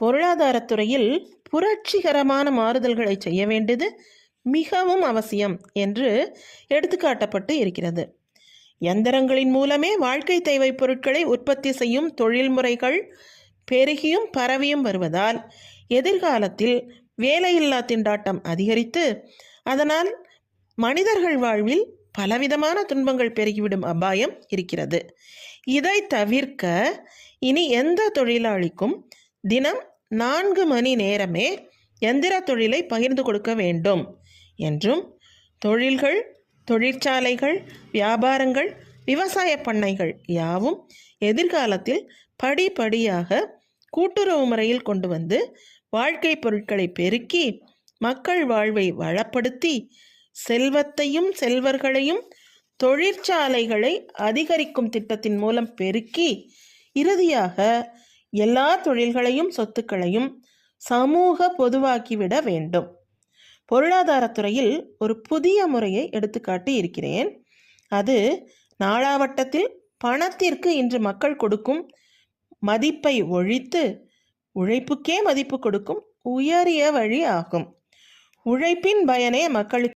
பொருளாதாரத்துறையில் புரட்சிகரமான மாறுதல்களை செய்ய வேண்டியது மிகவும் அவசியம் என்று எடுத்துக்காட்டப்பட்டு இருக்கிறது. எந்திரங்களின் மூலமே வாழ்க்கை தேவை பொருட்களை உற்பத்தி செய்யும் தொழில்முறைகள் பெருகியும் பரவியும் வருவதால் எதிர்காலத்தில் வேலையில்லா திண்டாட்டம் அதிகரித்து அதனால் மனிதர்கள் வாழ்வில் பலவிதமான துன்பங்கள் பெருகிவிடும் அபாயம் இருக்கிறது. இதை தவிர்க்க இனி எந்த தொழிலாளிக்கும் தினம் நான்கு மணி நேரமே எந்திர தொழிலை பகிர்ந்து கொடுக்க வேண்டும் என்றும் தொழில்கள் தொழிற்சாலைகள் வியாபாரங்கள் விவசாய பண்ணைகள் யாவும் எதிர்காலத்தில் படிப்படியாக கூட்டுறவு முறையில் கொண்டு வந்து வாழ்க்கை பொருட்களை பெருக்கி மக்கள் வாழ்வை வளப்படுத்தி செல்வத்தையும் செல்வர்களையும் தொழிற்சாலைகளை அதிகரிக்கும் திட்டத்தின் மூலம் பெருக்கி இறுதியாக எல்லா தொழில்களையும் சொத்துக்களையும் சமூக பொதுவாக்கிவிட வேண்டும். பொருளாதாரத்துறையில் ஒரு புதிய முறையை எடுத்துக்காட்டி இருக்கிறேன். அது நாளாவட்டத்தில் பணத்திற்கு இன்று மக்கள் கொடுக்கும் மதிப்பை ஒழித்து உழைப்புக்கே மதிப்பு கொடுக்கும் உயரிய வழி ஆகும். உழைப்பின் பயனே மக்களுக்கு